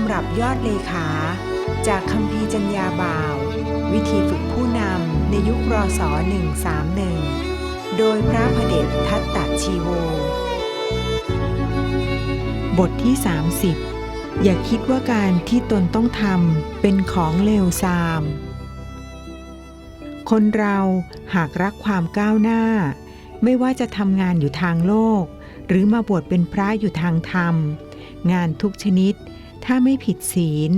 ำรับยอดเลขา จากคำพีจัญญาบ่าว วิธีฝึกผู้นำในยุครอส131 โดยพระพเดชทัตตชีโว บทที่ 30 อย่าคิดว่าการที่ตนต้องทำเป็นของเลวทราม คนเราหากรักความก้าวหน้า ไม่ว่าจะทำงานอยู่ทางโลก หรือมาบวชเป็นพระอยู่ทางธรรม งานทุกชนิด ถ้าไม่ผิดศีล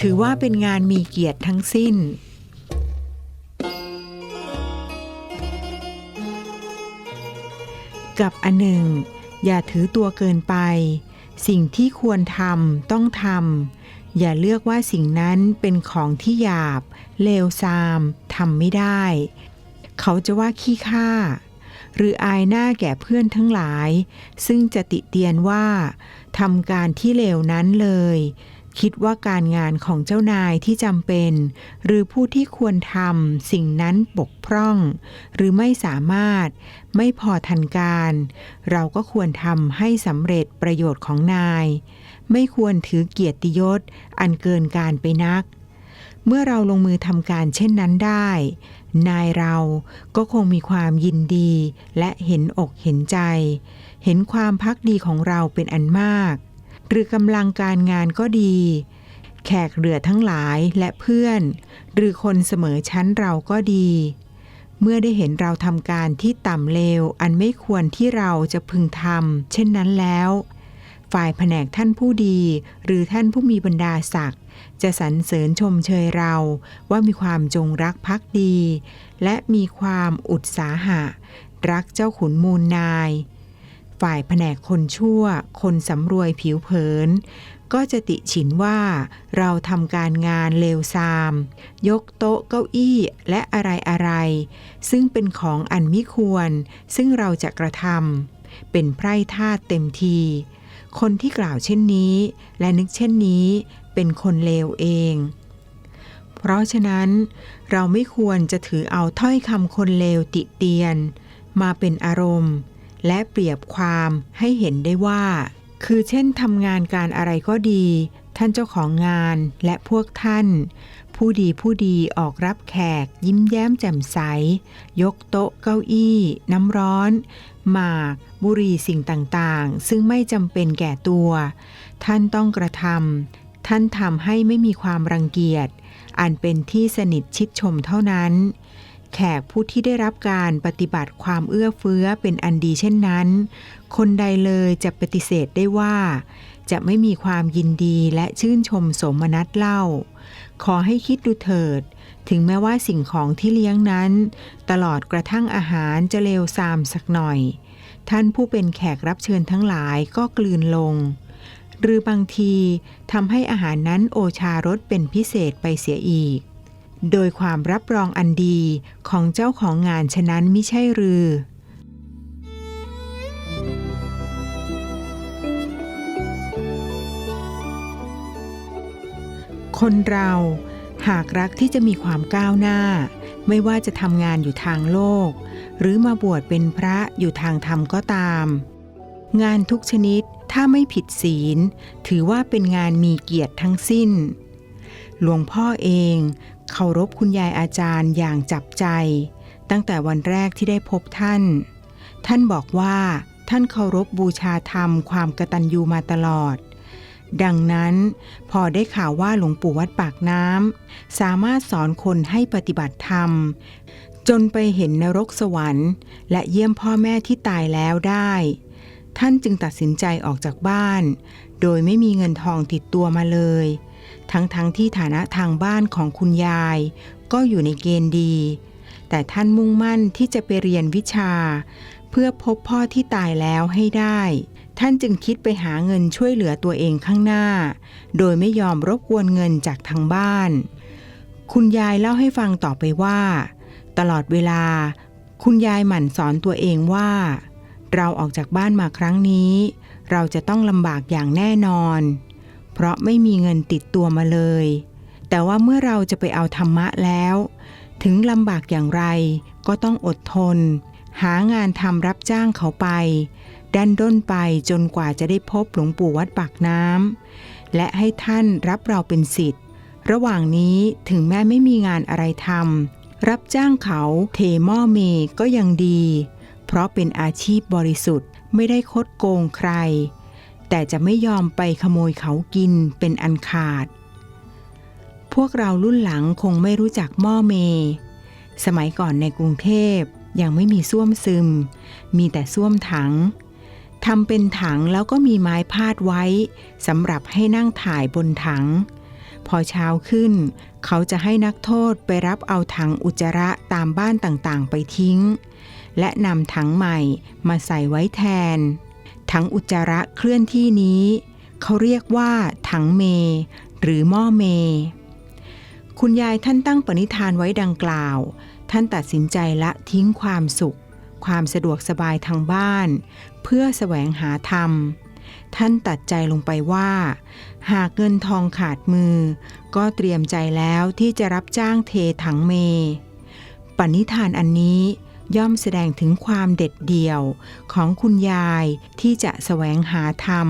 ถือว่าเป็นงานมีเกียรติทั้งสิ้น กับอันหนึ่ง อย่าถือตัวเกินไป สิ่งที่ควรทำต้องทำอย่าเลือกว่าสิ่งนั้นเป็นของที่หยาบ เลวทรามทำไม่ได้ เขาจะว่าขี้ข้า หรืออายหน้าแก่เพื่อนทั้งหลาย ซึ่งจะติเตียนว่าทำการที่เลวนั้นเลย คิดว่าการงานของเจ้านายที่จำเป็น หรือผู้ที่ควรทำสิ่งนั้นบกพร่อง หรือไม่สามารถ ไม่พอทันการ เราก็ควรทำให้สำเร็จประโยชน์ของนาย ไม่ควรถือเกียรติยศอันเกินการไปนักเมื่อเราลงมือทำการเช่นนั้นได้ นายเราก็คงมีความยินดีและเห็นอกเห็นใจ เห็นความพักดีของเราเป็นอันมาก หรือกำลังการงานก็ดี แขกเรือทั้งหลายและเพื่อน หรือคนเสมอชั้นเราก็ดี เมื่อได้เห็นเราทำการที่ต่ำเลวอันไม่ควรที่เราจะพึงทำเช่นนั้นแล้ว ฝ่ายแผนกท่านผู้ดี หรือท่านผู้มีบรรดาศักดิ์จะสรรเสริญชมเชยเราว่ามีความจงรักภักดี และมีความอุตสาหะ รักเจ้าขุนมูลนาย ฝ่ายแผนกคนชั่ว คนสำรวยผิวเผิน ก็จะติฉินว่าเราทำการงานเลวทราม ยกโต๊ะเก้าอี้และอะไรอะไร ซึ่งเป็นของอันมิควร ซึ่งเราจะกระทำเป็นไพร่ทาสเต็มที คนที่กล่าวเช่นนี้ และนึกเช่นนี้เป็นคนเลวเอง เพราะฉะนั้น เราไม่ควรจะถือเอาถ้อยคำคนเลวติเตียน มาเป็นอารมณ์ และเปรียบความให้เห็นได้ว่า คือเช่นทำงานการอะไรก็ดี ท่านเจ้าของงานและพวกท่าน ผู้ดีผู้ดีออกรับแขก ยิ้มแย้มแจ่มใส ยกโต๊ะเก้าอี้ น้ำร้อน หมาก บุหรี่สิ่งต่างๆ ซึ่งไม่จำเป็นแก่ตัว ท่านต้องกระทำท่านทำให้ไม่มีความรังเกียจ อันเป็นที่สนิทชิดชมเท่านั้น แขกผู้ที่ได้รับการปฏิบัติความเอื้อเฟื้อเป็นอันดีเช่นนั้น คนใดเลยจะปฏิเสธได้ว่า จะไม่มีความยินดีและชื่นชมสมนัตเล่า ขอให้คิดดูเถิด ถึงแม้ว่าสิ่งของที่เลี้ยงนั้น ตลอดกระทั่งอาหารจะเลวทรามสักหน่อย ท่านผู้เป็นแขกรับเชิญทั้งหลายก็กลืนลง หรือบางทีทำให้อาหารนั้นโอชารสเป็นพิเศษไปเสียอีก โดยความรับรองอันดีของเจ้าของงานฉะนั้นไม่ใช่หรือ คนเราหากรักที่จะมีความก้าวหน้า ไม่ว่าจะทำงานอยู่ทางโลก หรือมาบวชเป็นพระอยู่ทางธรรมก็ตาม งานทุกชนิดถ้าไม่ผิดศีล ถือว่าเป็นงานมีเกียรติทั้งสิ้น หลวงพ่อเองเคารพคุณยายอาจารย์อย่างจับใจ ตั้งแต่วันแรกที่ได้พบท่าน ท่านบอกว่าท่านเคารพบูชาธรรมความกตัญญูมาตลอด ดังนั้นพอได้ข่าวว่าหลวงปู่วัดปากน้ำสามารถสอนคนให้ปฏิบัติธรรม จนไปเห็นนรกสวรรค์ และเยี่ยมพ่อแม่ที่ตายแล้วได้ ท่านจึงตัดสินใจออกจากบ้าน โดยไม่มีเงินทองติดตัวมาเลย ทั้งๆทที่ฐานะทางบ้านของคุณยาย ก็อยู่ในเกณฑ์ดี แต่ท่านมุ่งมั่นที่จะไปเรียนวิชา เพื่อพบพ่อที่ตายแล้วให้ได้ ท่านจึงคิดไปหาเงินช่วยเหลือตัวเองข้างหน้า โดยไม่ยอมรบกวนเงินจากทางบ้าน คุณยายเล่าให้ฟังต่อไปว่า ตลอดเวลา คุณยายหมั่นสอนตัวเองว่า เราออกจากบ้านมาครั้งนี้ เราจะต้องลำบากอย่างแน่นอน เพราะไม่มีเงินติดตัวมาเลย แต่ว่าเมื่อเราจะไปเอาธรรมะแล้ว ถึงลำบากอย่างไรก็ต้องอดทน หางานทำรับจ้างเขาไป ดันด้นไปจนกว่าจะได้พบหลวงปู่วัดปากน้ำและให้ท่านรับเราเป็นสิทธิ์ ระหว่างนี้ถึงแม้ไม่มีงานอะไรทำรับจ้างเขาเทหม้อเมก็ยังดี เพราะเป็นอาชีพบริสุทธิ์ไม่ได้คดโกงใคร แต่จะไม่ยอมไปขโมยเขากินเป็นอันขาด พวกเรารุ่นหลังคงไม่รู้จักหม้อเม สมัยก่อนในกรุงเทพ ยังไม่มีส้วมซึม มีแต่ส้วมถังทำเป็นถังแล้วก็มีไม้พาดไว้สำหรับให้นั่งถ่ายบนถัง พอเช้าขึ้น เขาจะให้นักโทษไปรับเอาถังอุจจาระตามบ้านต่างๆ ไปทิ้ง และนำถังใหม่มาใส่ไว้แทน ถังอุจจาระเคลื่อนที่นี้ เขาเรียกว่าถังเม หรือหม้อเม คุณยายท่านตั้งปณิธานไว้ดังกล่าว ท่านตัดสินใจละทิ้งความสุข ความสะดวกสบายทางบ้าน เพื่อแสวงหาธรรม ท่านตัดใจลงไปว่า หากเงินทองขาดมือ ก็เตรียมใจแล้วที่จะรับจ้างเทถังเม ปณิธานอันนี้ย่อมแสดงถึงความเด็ดเดี่ยวของคุณยายที่จะแสวงหาธรรม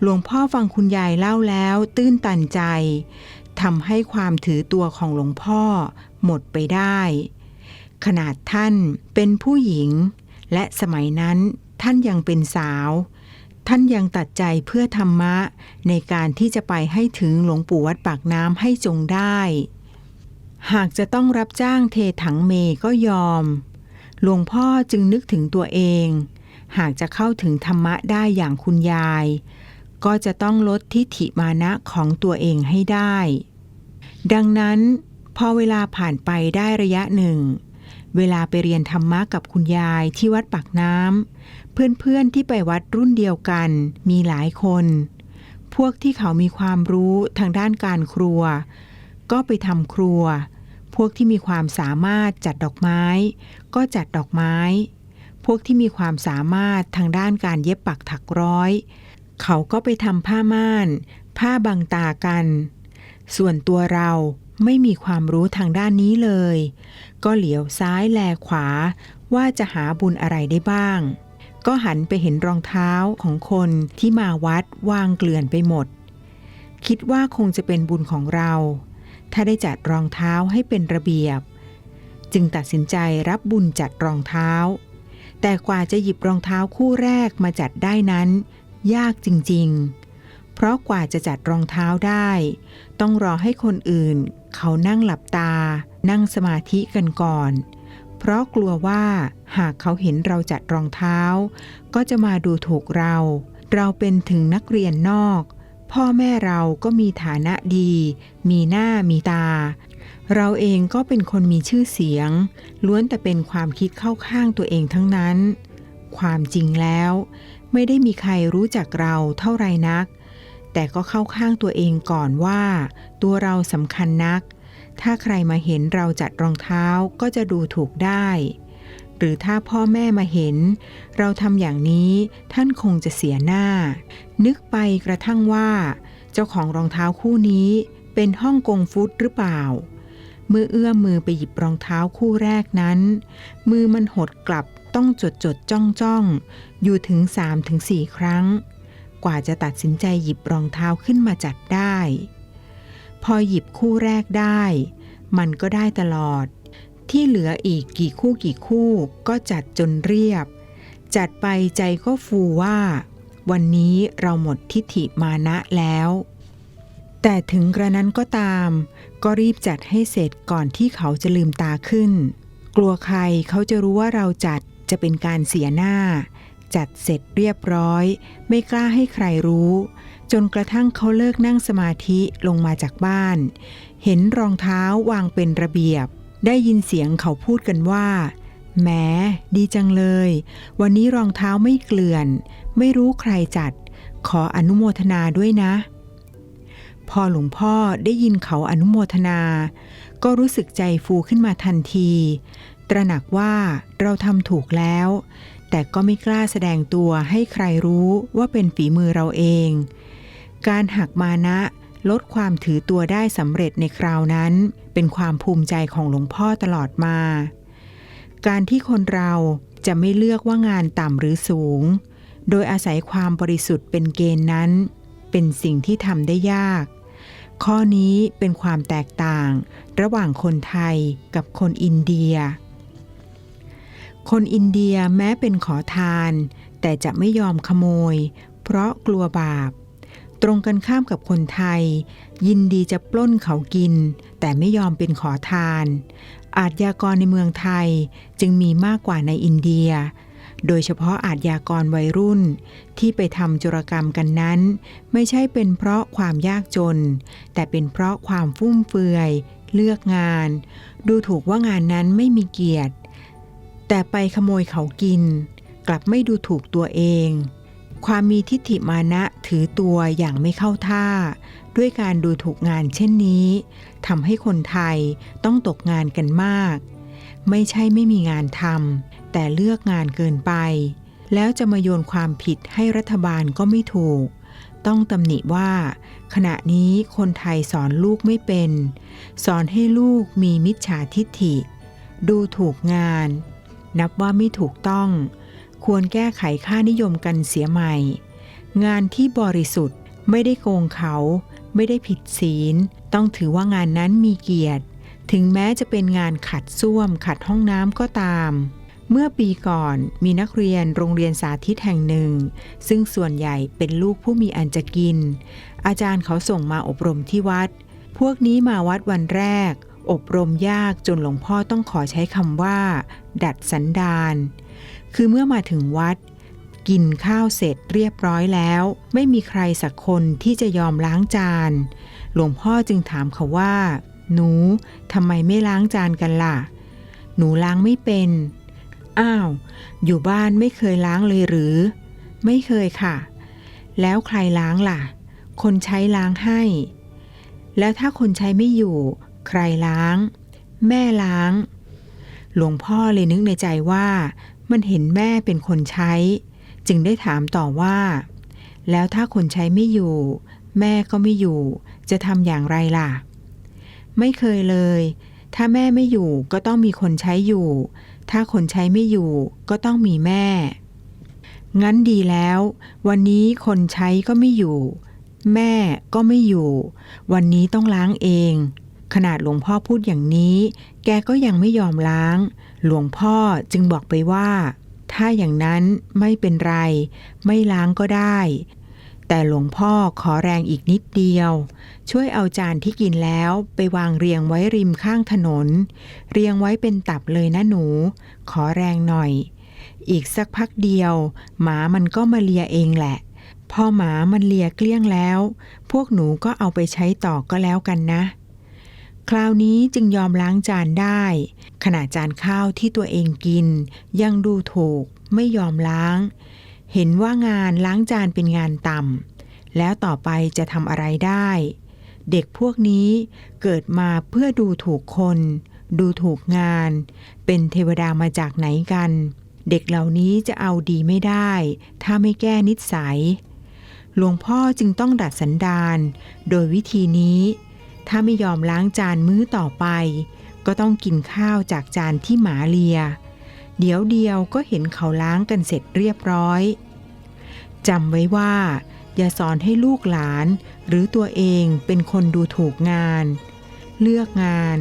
หลวงพ่อฟังคุณยายเล่าแล้วตื้นตันใจทำให้ความถือตัวของหลวงพ่อ หมดไปได้ ขนาดท่านเป็นผู้หญิง และสมัยนั้นท่านยังเป็นสาว ท่านยังตัดใจเพื่อธรรมะ ในการที่จะไปให้ถึงหลวงปู่วัดปากน้ำให้จงได้ หากจะต้องรับจ้างเทถังเมก็ยอม หลวงพ่อจึงนึกถึงตัวเอง หากจะเข้าถึงธรรมะได้อย่างคุณยาย ก็จะต้องลดทิฐิมานะของตัวเองให้ได้ ดังนั้น พอเวลาผ่านไปได้ระยะหนึ่ง เวลาไปเรียนธรรมะกับคุณยายที่วัดปากน้ำ เพื่อนๆที่ไปวัดรุ่นเดียวกันมีหลายคน พวกที่เขามีความรู้ทางด้านการครัว ก็ไปทำครัว พวกที่มีความสามารถจัดดอกไม้ ก็จัดดอกไม้ พวกที่มีความสามารถทางด้านการเย็บปักถักร้อย เขาก็ไปทำผ้าม่าน ผ้าบังตากัน ส่วนตัวเรา ไม่มีความรู้ทางด้านนี้เลย ก็เหลียวซ้ายแลขวา ว่าจะหาบุญอะไรได้บ้าง ก็หันไปเห็นรองเท้าของคนที่มาวัดวางเกลื่อนไปหมด คิดว่าคงจะเป็นบุญของเรา ถ้าได้จัดรองเท้าให้เป็นระเบียบ จึงตัดสินใจรับบุญจัดรองเท้า แต่กว่าจะหยิบรองเท้าคู่แรกมาจัดได้นั้น ยากจริงๆ เพราะกว่าจะจัดรองเท้าได้ ต้องรอให้คนอื่น เขานั่งหลับตา นั่งสมาธิกันก่อน เพราะกลัวว่าหากเขาเห็นเราจัดรองเท้า ก็จะมาดูถูกเรา เราเป็นถึงนักเรียนนอก พ่อแม่เราก็มีฐานะดี มีหน้ามีตา เราเองก็เป็นคนมีชื่อเสียง ล้วนแต่เป็นความคิดเข้าข้างตัวเองทั้งนั้น ความจริงแล้ว ไม่ได้มีใครรู้จักเราเท่าไรนัก แต่ก็เข้าข้างตัวเองก่อนว่า ตัวเราสำคัญนัก ถ้าใครมาเห็นเราจัดรองเท้าก็จะดูถูกได้ หรือถ้าพ่อแม่มาเห็น เราทำอย่างนี้ท่านคงจะเสียหน้า นึกไปกระทั่งว่า เจ้าของรองเท้าคู่นี้เป็นฮ่องกงฟุตหรือเปล่า เมื่อเอื้อมมือไปหยิบรองเท้าคู่แรกนั้น มือมันหดกลับต้องจดจดจ้องจ้องอยู่ถึงสามถึงสี่ครั้ง กว่าจะตัดสินใจหยิบรองเท้าขึ้นมาจัดได้ พอหยิบคู่แรกได้ มันก็ได้ตลอด ที่เหลืออีกกี่คู่กี่คู่ก็จัดจนเรียบ จัดไปใจก็ฟูว่า วันนี้เราหมดทิฐิมานะแล้ว แต่ถึงกระนั้นก็ตาม ก็รีบจัดให้เสร็จก่อนที่เขาจะลืมตาขึ้น กลัวใครเขาจะรู้ว่าเราจัดจะเป็นการเสียหน้า จัดเสร็จเรียบร้อย ไม่กล้าให้ใครรู้ จนกระทั่งเขาเลิกนั่งสมาธิลงมาจากบ้าน เห็นรองเท้าวางเป็นระเบียบ ได้ยินเสียงเขาพูดกันว่าแหมดีจังเลย วันนี้รองเท้าไม่เกลื่อน ไม่รู้ใครจัด ขออนุโมทนาด้วยนะ พอหลวงพ่อได้ยินเขาอนุโมทนา ก็รู้สึกใจฟูขึ้นมาทันที ตระหนักว่าเราทำถูกแล้ว แต่ก็ไม่กล้าแสดงตัวให้ใครรู้ว่าเป็นฝีมือเราเอง การหักมานะลดความถือตัวได้สำเร็จในคราวนั้น เป็นความภูมิใจของหลวงพ่อตลอดมา การที่คนเราจะไม่เลือกว่างานต่ำหรือสูง โดยอาศัยความบริสุทธิ์เป็นเกณฑ์นั้น เป็นสิ่งที่ทำได้ยาก ข้อนี้เป็นความแตกต่าง ระหว่างคนไทยกับคนอินเดีย คนอินเดียแม้เป็นขอทาน แต่จะไม่ยอมขโมย เพราะกลัวบาป ตรงกันข้ามกับคนไทย ยินดีจะปล้นเขากิน แต่ไม่ยอมเป็นขอทาน อาทยากรในเมืองไทยจึงมีมากกว่าในอินเดีย โดยเฉพาะอาทยากรวัยรุ่น ที่ไปทำจุรกรรมกันนั้น ไม่ใช่เป็นเพราะความยากจน แต่เป็นเพราะความฟุ่มเฟือย เลือกงาน ดูถูกว่างานนั้นไม่มีเกียรติ แต่ไปขโมยเขากิน กลับไม่ดูถูกตัวเอง ความมีทิฏฐิมานะถือตัวอย่างไม่เข้าท่า ด้วยการดูถูกงานเช่นนี้ทำให้คนไทยต้องตกงานกันมาก ไม่ใช่ไม่มีงานทำแต่เลือกงานเกินไป แล้วจะมาโยนความผิดให้รัฐบาลก็ไม่ถูก ต้องตำหนิว่า ขณะนี้คนไทยสอนลูกไม่เป็น สอนให้ลูกมีมิจฉาทิฏฐิ ดูถูกงาน นับว่าไม่ถูกต้อง ควรแก้ไขค่านิยมกันเสียใหม่ งานที่บริสุทธิ์ไม่ได้โกงเขา ไม่ได้ผิดศีล ต้องถือว่างานนั้นมีเกียรติ ถึงแม้จะเป็นงานขัดส้วม ขัดห้องน้ำก็ตาม เมื่อปีก่อนมีนักเรียนโรงเรียนสาธิตแห่งหนึ่ง ซึ่งส่วนใหญ่เป็นลูกผู้มีอันจะกิน อาจารย์เขาส่งมาอบรมที่วัด พวกนี้มาวัดวันแรก อบรมยากจนหลวงพ่อต้องขอใช้คำว่า ดัดสันดานคือเมื่อมาถึงวัด กินข้าวเสร็จเรียบร้อยแล้ว ไม่มีใครสักคนที่จะยอมล้างจาน หลวงพ่อจึงถามเขาว่า หนูทำไมไม่ล้างจานกันล่ะ หนูล้างไม่เป็น อ้าว อยู่บ้านไม่เคยล้างเลยหรือ ไม่เคยค่ะ แล้วใครล้างล่ะ คนใช้ล้างให้ แล้วถ้าคนใช้ไม่อยู่ ใครล้าง แม่ล้าง หลวงพ่อเลยนึกในใจว่า มันเห็นแม่เป็นคนใช้ จึงได้ถามต่อว่า แล้วถ้าคนใช้ไม่อยู่ แม่ก็ไม่อยู่ จะทำอย่างไรล่ะ ไม่เคยเลย ถ้าแม่ไม่อยู่ก็ต้องมีคนใช้อยู่ ถ้าคนใช้ไม่อยู่ก็ต้องมีแม่ งั้นดีแล้ว วันนี้คนใช้ก็ไม่อยู่แม่ก็ไม่อยู่ วันนี้ต้องล้างเอง ขนาดหลวงพ่อพูดอย่างนี้ แกก็ยังไม่ยอมล้าง หลวงพ่อจึงบอกไปว่า ถ้าอย่างนั้นไม่เป็นไร ไม่ล้างก็ได้ แต่หลวงพ่อขอแรงอีกนิดเดียว ช่วยเอาจานที่กินแล้วไปวางเรียงไว้ริมข้างถนน เรียงไว้เป็นตับเลยนะหนู ขอแรงหน่อย อีกสักพักเดียว หมามันก็มาเลียเองแหละพอหมามันเลียเกลี้ยงแล้ว พวกหนูก็เอาไปใช้ต่อก็แล้วกันนะ คราวนี้จึงยอมล้างจานได้ ขณะจานข้าวที่ตัวเองกิน ยังดูถูกไม่ยอมล้าง เห็นว่างานล้างจานเป็นงานต่ำแล้วต่อไปจะทำอะไรได้ เด็กพวกนี้เกิดมาเพื่อดูถูกคน ดูถูกงาน เป็นเทวดามาจากไหนกัน เด็กเหล่านี้จะเอาดีไม่ได้ ถ้าไม่แก้นิสัยหลวงพ่อจึงต้องดัดสันดาน โดยวิธีนี้ ถ้าไม่ยอมล้างจานมื้อต่อไป ก็ต้องกินข้าวจากจานที่หมาเลีย เดี๋ยวเดียวก็เห็นเขาล้างกันเสร็จเรียบร้อยจำไว้ว่า อย่าสอนให้ลูกหลาน หรือตัวเองเป็นคนดูถูกงาน เลือกงาน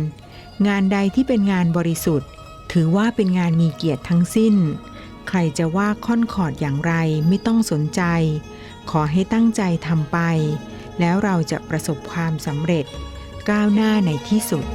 งานใดที่เป็นงานบริสุทธิ์ ถือว่าเป็นงานมีเกียรติทั้งสิ้น ใครจะว่าค่อนขอดอย่างไรไม่ต้องสนใจ ขอให้ตั้งใจทำไป แล้วเราจะประสบความสำเร็จ ก้าวหน้าในที่สุด